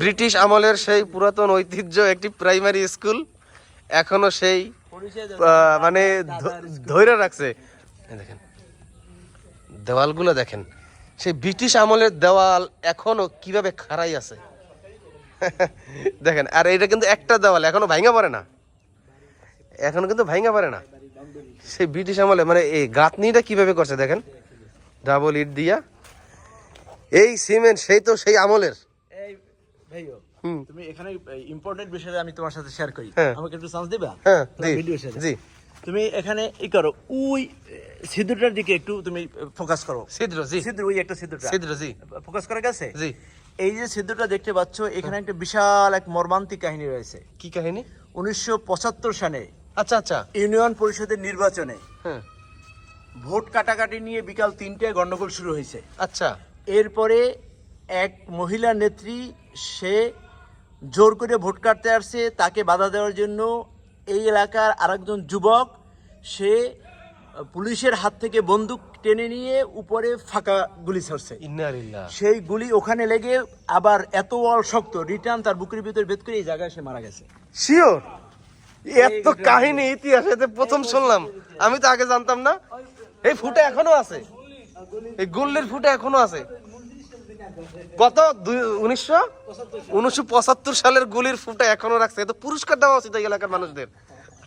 British আমলের সেই পুরাতন ঐতিহ্য একটি প্রাইমারি স্কুল এখনও সেই মানে ধৈর্য রাখছে। দেখেন, দেওয়ালগুলো দেখেন, সেই ব্রিটিশ আমলের দেওয়াল এখনও কীভাবে খাড়াই আছে? দেখেন, আর এটা কিন্তু একটা দেওয়াল, এখনও ভাঙা পড়ে না। এখনও কিন্তু ভাঙা পড়ে না। সেই ব্রিটিশ আমলে মানে এই গাঁথনিটা কীভাবে করছে দেখেন? ডাবল ইট দিয়া। এই সিমেন্ট, সেই তো সেই আমলের। ভাইও তুমি এখানে ইম্পর্টেন্ট বিষয়টা আমি তোমার সাথে শেয়ার করি। হ্যাঁ। আমাকে একটু চান্স দিবা? হ্যাঁ জি তুমি এখানে ই করো ওই সিদ্ধটার দিকে একটু তুমি ফোকাস করো। ছিদ্র জি। সিদ্ধ ওই একটা সিদ্ধটা ছিদ্র জি। ফোকাস করা গেছে? জি। এই যে সিদ্ধটা দেখতে পাচ্ছ এখানে একটা বিশাল এক মর্মান্তিক কাহিনী রয়েছে। কি কাহিনী? উনিশশো পঁচাত্তর সালে আচ্ছা আচ্ছা। ইউনিয়ন পরিষদের নির্বাচনে হ্যাঁ। ভোট কাটাকাটি নিয়ে বিকাল তিনটায় গন্ডগোল শুরু হয়েছে। আচ্ছা। এরপরে এক মহিলা নেত্রী সে জোর করে ভোট কাটতে আসছে তাকে বাধা দেওয়ার জন্য এই এলাকার আরেকজন যুবক সে পুলিশের হাত থেকে বন্দুক টেনে নিয়ে উপরে ফাঁকা গুলি ছাড়ছে। সেই গুলি ওখানে লেগে আবার এত বল শক্ত রিটার্ন তার বুকের ভিতরে ভেদ করে এই জায়গায় সে মারা গেছে। শিওর এত কাহিনী ইতিহাসে প্রথম শুনলাম আমি তো আগে জানতাম না। এই ফুটা এখনও আছে। এই গুল্লির ফুটা এখনও আছে। কত? উনিশশো? উনিশশো পঁচাত্তর সালের গুলির ফুটা এখনও রাখছে। এত পুরস্কার দেওয়া উচিত এই এলাকার মানুষদের।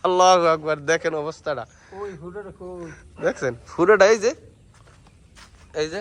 আল্লাহ আকবার দেখেন অবস্থাটা। দেখছেন? ফুটাটা এই যে। এই যে।